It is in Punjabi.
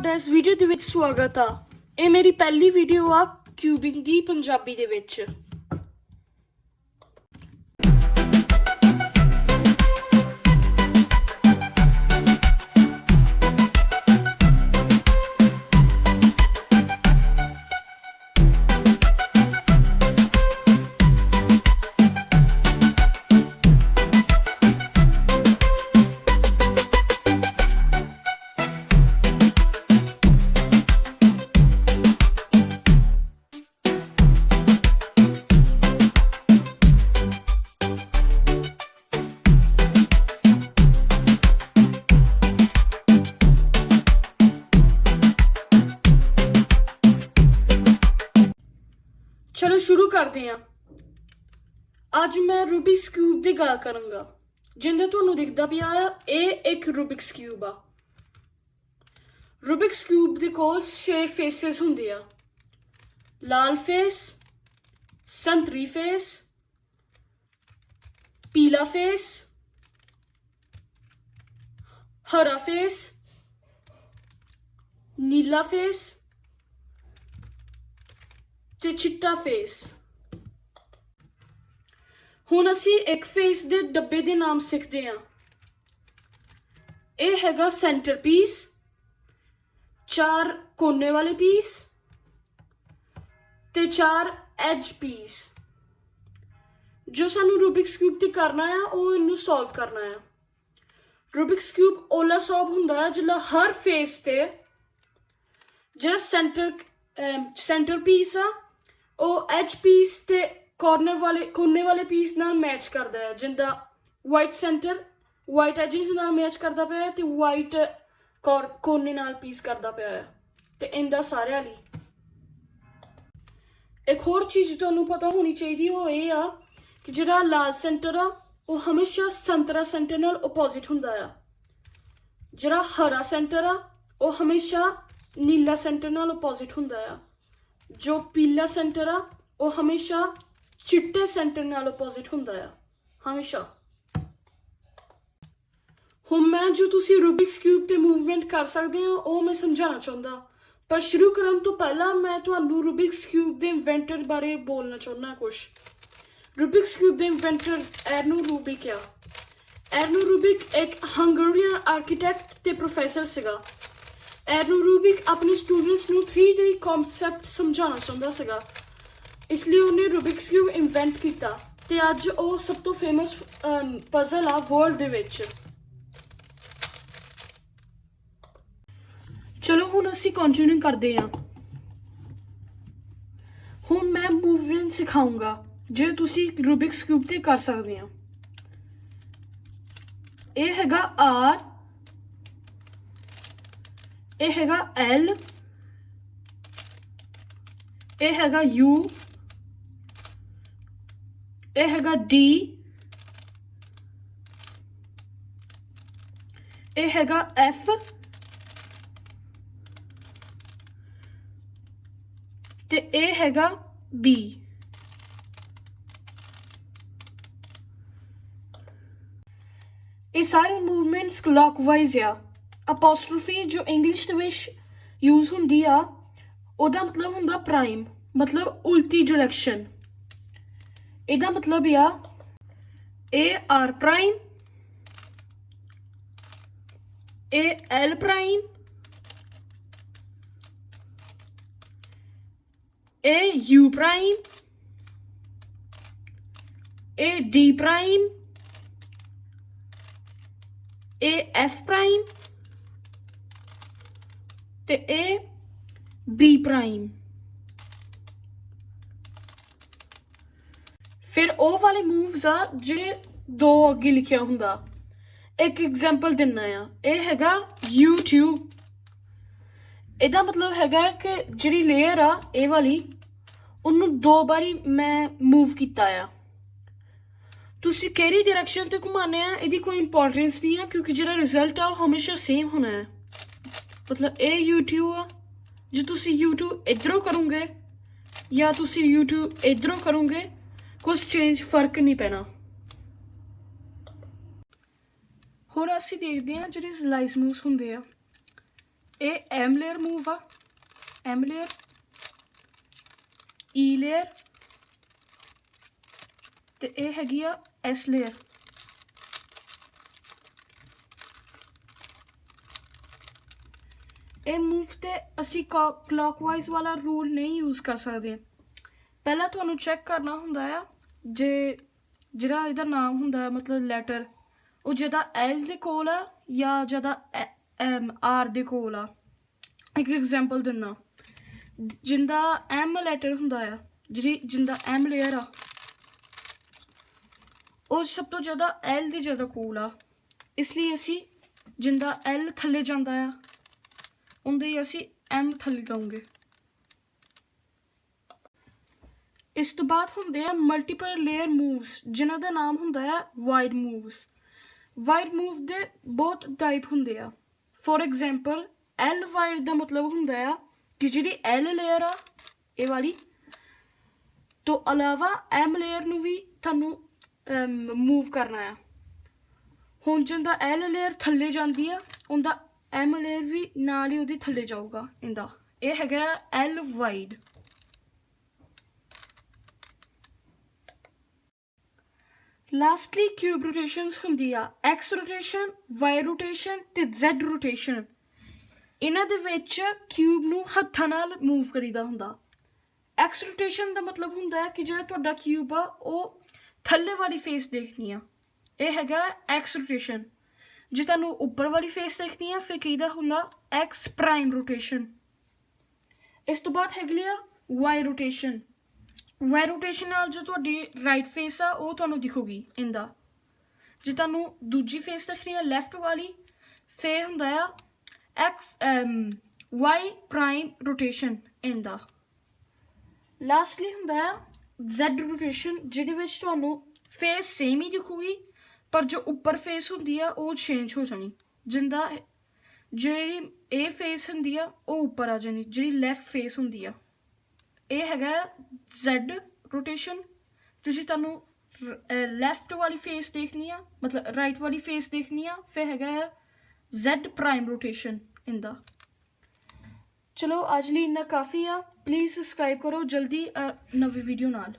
ਤੁਹਾਡਾ ਇਸ ਵੀਡੀਓ ਦੇ ਵਿੱਚ ਸਵਾਗਤ ਆ। ਇਹ ਮੇਰੀ ਪਹਿਲੀ ਵੀਡੀਓ ਆ ਕਿਊਬਿੰਗ ਦੀ ਪੰਜਾਬੀ ਦੇ ਵਿੱਚ। ਕਰਦੇ ਹਾਂ ਅੱਜ ਮੈਂ ਰੂਬਿਕਸ ਕਿਊਬ ਦੀ ਗੱਲ ਕਰਾਂਗਾ। ਜਿੰਦਾ ਤੁਹਾਨੂੰ ਦਿਖਦਾ ਪਿਆ ਆ ਇਹ ਇੱਕ ਰੂਬਿਕਸ ਕਿਊਬ ਆ। ਰੂਬਿਕਸ ਕਿਊਬ ਦੇ ਕੋਲ 6 ਫੇਸਿਸ ਹੁੰਦੇ ਆ। ਲਾਲ ਫੇਸ ਸੰਤਰੀ ਫੇਸ ਪੀਲਾ ਫੇਸ ਹਰਾ ਫੇਸ ਨੀਲਾ ਫੇਸ ਤੇ ਚਿੱਟਾ ਫੇਸ ਹੁਣ ਅਸੀਂ ਇੱਕ ਫੇਸ ਦੇ ਡੱਬੇ ਦੇ ਨਾਮ ਸਿੱਖਦੇ ਹਾਂ। ਇਹ ਹੈਗਾ ਸੈਂਟਰ ਪੀਸ ਚਾਰ ਕੋਨੇ ਵਾਲੇ ਪੀਸ ਤੇ ਚਾਰ ਐਜ ਪੀਸ ਜੋ ਸਾਨੂੰ ਰੂਬਿਕਸ ਕਿਊਬ ਤੇ ਕਰਨਾ ਆ, ਉਹ ਇਹਨੂੰ ਸੋਲਵ ਕਰਨਾ ਆ। ਰੂਬਿਕਸ ਕਿਊਬ ਓਲਾ ਸੋਲਵ ਹੁੰਦਾ ਹੈ ਜਿਹੜਾ ਹਰ ਫੇਸ ਤੇ ਜਿਹੜਾ ਸੈਂਟਰ ਸੈਂਟਰ ਪੀਸ ਆ, ਉਹ ਐਚ ਪੀਸ ਤੇ ਕਾਰਨਰ ਵਾਲੇ, ਕੋਨੇ ਵਾਲੇ ਪੀਸ ਨਾਲ ਮੈਚ ਕਰਦਾ ਹੈ, ਜਿੰਦਾ ਵਾਈਟ ਸੈਂਟਰ ਵਾਈਟ ਐਜਿਸ ਨਾਲ ਮੈਚ ਕਰਦਾ ਪਿਆ ਹੈ ਤੇ ਵਾਈਟ ਕੋਨੇ ਨਾਲ ਪੀਸ ਕਰਦਾ ਪਿਆ ਹੈ, ਤੇ ਇੰਦਾ ਸਾਰਿਆਂ ਲਈ। ਇੱਕ ਹੋਰ ਚੀਜ਼ ਤੁਹਾਨੂੰ ਪਤਾ ਹੋਣੀ ਚਾਹੀਦੀ, ਉਹ ਇਹ ਆ ਕਿ ਜਿਹੜਾ ਲਾਲ ਸੈਂਟਰ ਆ, ਉਹ ਹਮੇਸ਼ਾ ਸੰਤਰਾ ਸੈਂਟਰ ਨਾਲ ਆਪੋਜ਼ਿਟ ਹੁੰਦਾ ਆ। ਜਿਹੜਾ ਹਰਾ ਸੈਂਟਰ ਆ, ਉਹ ਹਮੇਸ਼ਾ ਨੀਲਾ ਸੈਂਟਰ ਨਾਲ ਆਪੋਜ਼ਿਟ ਹੁੰਦਾ ਆ। ਜੋ ਪੀਲਾ ਸੈਂਟਰ ਆ, ਉਹ ਹਮੇਸ਼ਾ ਚਿੱਟੇ ਸੈਂਟਰ ਨਾਲ ਆਪੋਜ਼ਿਟ ਹੁੰਦਾ ਆ, ਹਮੇਸ਼ਾ। ਹੁਣ ਮੈਂ ਜੋ ਤੁਸੀਂ ਰੂਬਿਕਸ ਕਿਊਬ ਤੇ ਮੂਵਮੈਂਟ ਕਰ ਸਕਦੇ ਹੋ, ਉਹ ਮੈਂ ਸਮਝਾਉਣਾ ਚਾਹੁੰਦਾ। ਪਰ ਸ਼ੁਰੂ ਕਰਨ ਤੋਂ ਪਹਿਲਾਂ ਮੈਂ ਤੁਹਾਨੂੰ ਰੂਬਿਕਸ ਕਿਊਬ ਦੇ ਇਨਵੈਂਟਰ ਬਾਰੇ ਬੋਲਣਾ ਚਾਹੁੰਦਾ ਕੁਝ ਰੂਬਿਕਸ ਕਿਊਬ ਦੇ ਇਨਵੈਂਟਰ ਐਰਨੋ ਰੂਬਿਕ ਆ। ਐਰਨੋ ਰੂਬਿਕ ਇੱਕ ਹੰਗਰੀਅਨ ਆਰਕੀਟੈਕਟ ਤੇ ਪ੍ਰੋਫੈਸਰ ਸੀਗਾ। ਐਰਨੋ ਰੂਬਿਕ ਆਪਣੇ ਸਟੂਡੈਂਟਸ ਨੂੰ 3D ਕਨਸੈਪਟ ਸਮਝਾਉਣਾ ਚਾਹੁੰਦਾ ਸੀਗਾ। ਇਸ ਲਈ ਉਹਨੇ ਰੂਬਿਕਸ ਕਿਊਬ ਇਨਵੈਂਟ ਕੀਤਾ ਤੇ ਅੱਜ ਉਹ ਸਭ ਤੋਂ ਫੇਮਸ ਪਜ਼ਲ ਆ ਵਰਲਡ ਦੇ ਵਿੱਚ। ਚਲੋ ਹੁਣ ਅਸੀਂ ਕੰਟੀਨਿਊ ਕਰਦੇ ਹਾਂ। ਹੁਣ ਮੈਂ ਮੂਵਮੈਂਟ ਸਿਖਾਉਂਗਾ ਜੇ ਤੁਸੀਂ ਰੂਬਿਕਸ ਕਿਊਬ ਤੇ ਕਰ ਸਕਦੇ ਆ ਇਹ ਹੈਗਾ ਆਰ ਇਹ ਹੈਗਾ ਐਲ ਇਹ ਹੈਗਾ ਯੂ ਇਹ ਹੈਗਾ ਡੀ ਇਹ ਹੈਗਾ F ਤੇ ਇਹ ਹੈਗਾ ਬੀ ਇਹ ਸਾਰੇ ਮੂਵਮੈਂਟਸ ਕਲੌਕਵਾਈਜ਼ ਆ। ਅਪੋਸਟ੍ਰੋਫੀ ਜੋ ਇੰਗਲਿਸ਼ ਦੇ ਵਿੱਚ ਯੂਜ਼ ਹੁੰਦੀ ਆ, ਉਹਦਾ ਮਤਲਬ ਹੁੰਦਾ ਪ੍ਰਾਈਮ ਮਤਲਬ ਉਲਟੀ ਡਾਇਰੈਕਸ਼ਨ ਇਹਦਾ ਮਤਲਬ ਆ ਇਹ ਆਰ ਪ੍ਰਾਈਮ ਇਹ ਐਲ ਪ੍ਰਾਈਮ ਇਹ ਯੂ ਪ੍ਰਾਈਮ ਇਹ ਡੀ ਪ੍ਰਾਈਮ ਇਹ ਐਫ ਪ੍ਰਾਈਮ ਤੇ ਇਹ ਬੀ ਪ੍ਰਾਈਮ ਫਿਰ ਉਹ ਵਾਲੇ ਮੂਵਸ ਆ ਜਿਹੜੇ ਦੋ ਅੱਗੇ ਲਿਖਿਆ ਹੁੰਦਾ। ਇੱਕ ਐਗਜ਼ਾਮਪਲ ਦਿੰਨਾ ਆ। ਇਹ ਹੈਗਾ YouTube ਇਹਦਾ ਮਤਲਬ ਹੈਗਾ ਕਿ ਜਿਹੜੀ ਲੇਅਰ ਆ, ਇਹ ਵਾਲੀ, ਉਹਨੂੰ ਦੋ ਵਾਰੀ ਮੈਂ ਮੂਵ ਕੀਤਾ ਆ। ਤੁਸੀਂ ਕਿਹੜੀ ਡਾਇਰੈਕਸ਼ਨ ਤੇ ਘੁਮਾਣੇ ਆ, ਇਹਦੀ ਕੋਈ ਇੰਪੋਰਟੈਂਸ ਨਹੀਂ ਆ, ਕਿਉਂਕਿ ਜਿਹੜਾ ਰਿਜ਼ਲਟ ਆ, ਉਹ ਹਮੇਸ਼ਾ ਸੇਮ ਹੋਣਾ ਹੈ ਮਤਲਬ ਇਹ YouTube ਆ। ਜੇ ਤੁਸੀਂ YouTube ਇਧਰੋਂ ਕਰੋਗੇ, ਜਾਂ ਤੁਸੀਂ YouTube ਇਧਰੋਂ ਕਰੋਗੇ ਕੁਝ ਚੇਂਜ ਫ਼ਰਕ ਨਹੀਂ ਪੈਣਾ। ਹੁਣ ਅਸੀਂ ਦੇਖਦੇ ਹਾਂ ਜਿਹੜੇ ਸਲਾਈਸ ਮੂਵਸ ਹੁੰਦੇ ਆ। ਇਹ ਐਮ ਲੇਅਰ ਮੂਵ ਆ। ਐਮ ਲੇਅਰ ਈ ਲੇਅਰ ਤੇ ਇਹ ਹੈਗੀ ਆ ਐਸ ਲੇਅਰ ਇਹ ਮੂਵ ਤੇ ਅਸੀਂ ਕਲੌਕਵਾਈਜ਼ ਵਾਲਾ ਰੂਲ ਨਹੀਂ ਯੂਜ਼ ਕਰ ਸਕਦੇ। ਪਹਿਲਾਂ ਤੁਹਾਨੂੰ ਚੈੱਕ ਕਰਨਾ ਹੁੰਦਾ ਆ, ਜੇ ਜਿਹੜਾ ਇਹਦਾ ਨਾਮ ਹੁੰਦਾ ਹੈ ਮਤਲਬ ਲੈਟਰ ਉਹ ਜਿਹਦਾ ਐਲ ਦੇ ਕੋਲ ਆ ਜਾਂ ਜਿਹਦਾ ਐਮ ਆਰ ਦੇ ਕੋਲ ਆ। ਇੱਕ ਐਗਜ਼ਾਮਪਲ ਦਿੰਨਾ ਜਿੰਦਾ ਐਮ ਲੈਟਰ ਹੁੰਦਾ ਆ, ਜਿਹੜੀ ਜਿੰਦਾ ਐਮ ਲੇਅਰ ਆ, ਉਹ ਸਭ ਤੋਂ ਜ਼ਿਆਦਾ ਐਲ ਦੇ ਜ਼ਿਆਦਾ ਕੋਲ ਆ। ਇਸ ਲਈ ਅਸੀਂ ਜਿੰਦਾ ਐਲ ਥੱਲੇ ਜਾਂਦਾ ਆ, ਉਹਦੇ ਅਸੀਂ ਐਮ ਥੱਲੇ ਲਾਉਂਗੇ ਇਸ ਤੋਂ ਬਾਅਦ ਹੁੰਦੇ ਆ ਮਲਟੀਪਲ ਲੇਅਰ ਮੂਵਸ ਜਿਨ੍ਹਾਂ ਦਾ ਨਾਮ ਹੁੰਦਾ ਆ ਵਾਈਡ ਮੂਵਸ ਵਾਈਡ ਮੂਵ ਦੇ ਬਹੁਤ ਟਾਈਪ ਹੁੰਦੇ ਆ। ਫੋਰ ਐਗਜ਼ਾਮਪਲ ਐਲ ਵਾਈਡ ਦਾ ਮਤਲਬ ਹੁੰਦਾ ਆ ਕਿ ਜਿਹੜੀ ਐਲ ਲੇਅਰ ਆ, ਇਹ ਵਾਲੀ। ਤੋਂ ਇਲਾਵਾ ਐਮ ਲੇਅਰ ਨੂੰ ਵੀ ਤੁਹਾਨੂੰ ਮੂਵ ਕਰਨਾ ਆ। ਹੁਣ ਜਿੰਦਾ ਐਲ ਲੇਅਰ ਥੱਲੇ ਜਾਂਦੀ ਆ, ਉਹਦਾ ਐਮ ਲੇਅਰ ਵੀ ਨਾਲ ਹੀ ਉਹਦੇ ਥੱਲੇ ਜਾਊਗਾ, ਇਹਦਾ। ਇਹ ਹੈਗਾ L wide lastly cube rotations ਹੁੰਦੀ ਆ ਐਕਸ ਰੋਟੇਸ਼ਨ ਵਾਈ ਰੋਟੇਸ਼ਨ ਤੇ ਜ਼ੈਡ ਰੋਟੇਸ਼ਨ ਇਹਨਾਂ ਦੇ ਵਿੱਚ ਕਿਊਬ ਨੂੰ ਹੱਥਾਂ ਨਾਲ ਮੂਵ ਕਰੀਦਾ ਹੁੰਦਾ। ਐਕਸ ਰੋਟੇਸ਼ਨ ਦਾ ਮਤਲਬ ਹੁੰਦਾ ਹੈ ਕਿ ਜਿਹੜਾ ਤੁਹਾਡਾ ਕਿਊਬ ਆ, ਉਹ ਥੱਲੇ ਵਾਲੀ ਫੇਸ ਦੇਖਣੀ ਆ। ਇਹ ਹੈਗਾ ਐਕਸ ਰੋਟੇਸ਼ਨ ਜੇ ਤੁਹਾਨੂੰ ਉੱਪਰ ਵਾਲੀ ਫੇਸ ਦੇਖਣੀ ਆ, ਫਿਰ ਕਹੀਦਾ ਹੁੰਦਾ ਐਕਸ ਪ੍ਰਾਈਮ ਰੋਟੇਸ਼ਨ ਇਸ ਤੋਂ ਬਾਅਦ ਹੈਗੀ ਆ ਵਾਈ ਰੋਟੇਸ਼ਨ ਵਾਈ ਰੋਟੇਸ਼ਨ ਨਾਲ ਜੋ ਤੁਹਾਡੀ ਰਾਈਟ ਫੇਸ ਆ, ਉਹ ਤੁਹਾਨੂੰ ਦਿਖੂਗੀ, ਇੰਦਾ। ਜੇ ਤੁਹਾਨੂੰ ਦੂਜੀ ਫੇਸ ਦੇਖਣੀ ਆ ਲੈਫਟ ਵਾਲੀ ਫੇ ਹੁੰਦਾ ਆ ਐਕਸ ਵਾਈ ਪ੍ਰਾਈਮ ਰੋਟੇਸ਼ਨ ਇੰਦਾ। ਲਾਸਟਲੀ ਹੁੰਦਾ ਆ ਜ਼ੈਡ ਰੋਟੇਸ਼ਨ ਜਿਹਦੇ ਵਿੱਚ ਤੁਹਾਨੂੰ ਫੇਸ ਸੇਮ ਹੀ ਦਿਖੂਗੀ, ਪਰ ਜੋ ਉੱਪਰ ਫੇਸ ਹੁੰਦੀ ਆ, ਉਹ ਚੇਂਜ ਹੋ ਜਾਣੀ। ਜਿੰਦਾ ਜਿਹੜੀ ਇਹ ਫੇਸ ਹੁੰਦੀ ਆ, ਉਹ ਉੱਪਰ ਆ ਜਾਣੀ, ਜਿਹੜੀ ਲੈਫਟ ਫੇਸ ਹੁੰਦੀ ਆ। ਇਹ ਹੈਗਾ Z ਰੋਟੇਸ਼ਨ ਤੁਸੀਂ ਤੁਹਾਨੂੰ ਲੈਫਟ ਵਾਲੀ ਫੇਸ ਦੇਖਣੀ ਆ, ਮਤਲਬ ਰਾਈਟ ਵਾਲੀ ਫੇਸ ਦੇਖਣੀ ਆ, ਫਿਰ ਹੈਗਾ ਹੈ Z ਪ੍ਰਾਈਮ ਰੋਟੇਸ਼ਨ ਇੰਦਾ ਚਲੋ, ਅੱਜ ਲਈ ਇੰਨਾ ਕਾਫੀ ਆ। ਪਲੀਜ਼ ਸਬਸਕ੍ਰਾਈਬ ਕਰੋ ਜਲਦੀ ਨਵੀਂ ਵੀਡੀਓ ਨਾਲ।